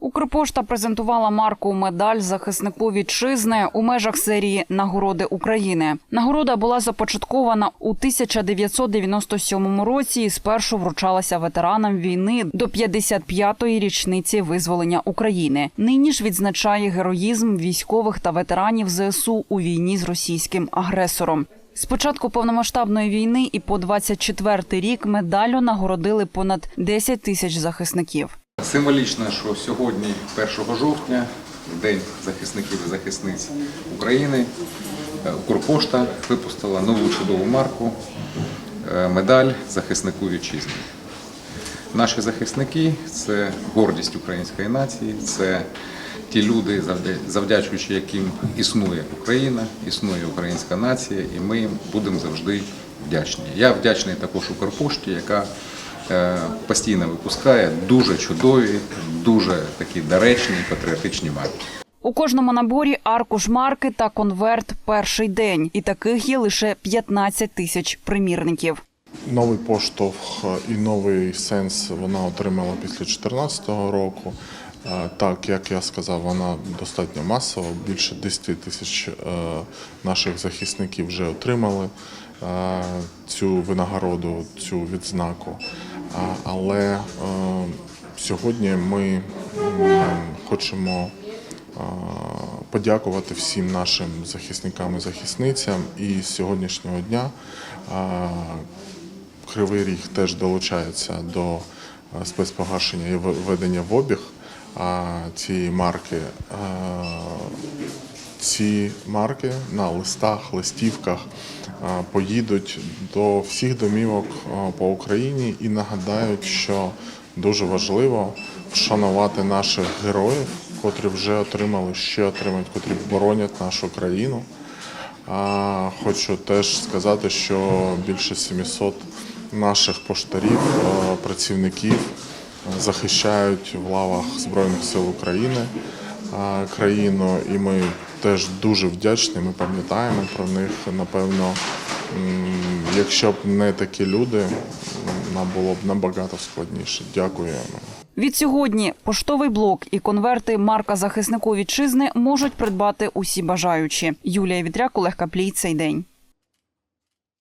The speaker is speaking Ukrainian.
Укрпошта презентувала марку медаль захиснику вітчизни у межах серії Нагороди України. Нагорода була започаткована у 1997 році і спершу вручалася ветеранам війни до 55-ї річниці визволення України. Нині ж відзначає героїзм військових та ветеранів ЗСУ у війні з російським агресором. З початку повномасштабної війни і по 24-й рік медаллю нагородили понад 10 тисяч захисників. Символічно, що сьогодні, 1 жовтня, День захисників і захисниць України, е, Укрпошта випустила нову чудову марку е, медаль захиснику вітчизни. Наші захисники це гордість української нації, це ті люди, завдя- завдячуючи яким існує Україна, існує українська нація, і ми їм будемо завжди вдячні. Я вдячний також Укрпошті, яка постійно випускає дуже чудові, дуже такі доречні патріотичні марки. У кожному наборі аркуш марки та конверт перший день, і таких є лише 15 тисяч примірників. Новий поштовх і новий сенс вона отримала після 2014 року. Е, Так, як я сказав, вона достатньо масова. Більше 10 тисяч е, наших захисників вже отримали е, цю винагороду, цю відзнаку. Але е, сьогодні ми хочемо е, подякувати всім нашим захисникам і захисницям. І з сьогоднішнього дня е, Кривий Ріг теж долучається до спецпогашення і введення в обіг цієї марки. Ці марки на листах, листівках поїдуть до всіх домівок по Україні і нагадають, що дуже важливо вшанувати наших героїв, котрі вже отримали, ще отримають, котрі боронять нашу країну. Хочу теж сказати, що більше 700 наших поштарів, працівників захищають в лавах Збройних сил України країну, і ми теж дуже вдячні. Ми пам'ятаємо про них. Напевно, якщо б не такі люди, нам було б набагато складніше. Дякуємо. Від сьогодні поштовий блок і конверти марка захиснику вітчизни можуть придбати усі бажаючі. Юлія Вітряк, Олег Каплій. Цей день.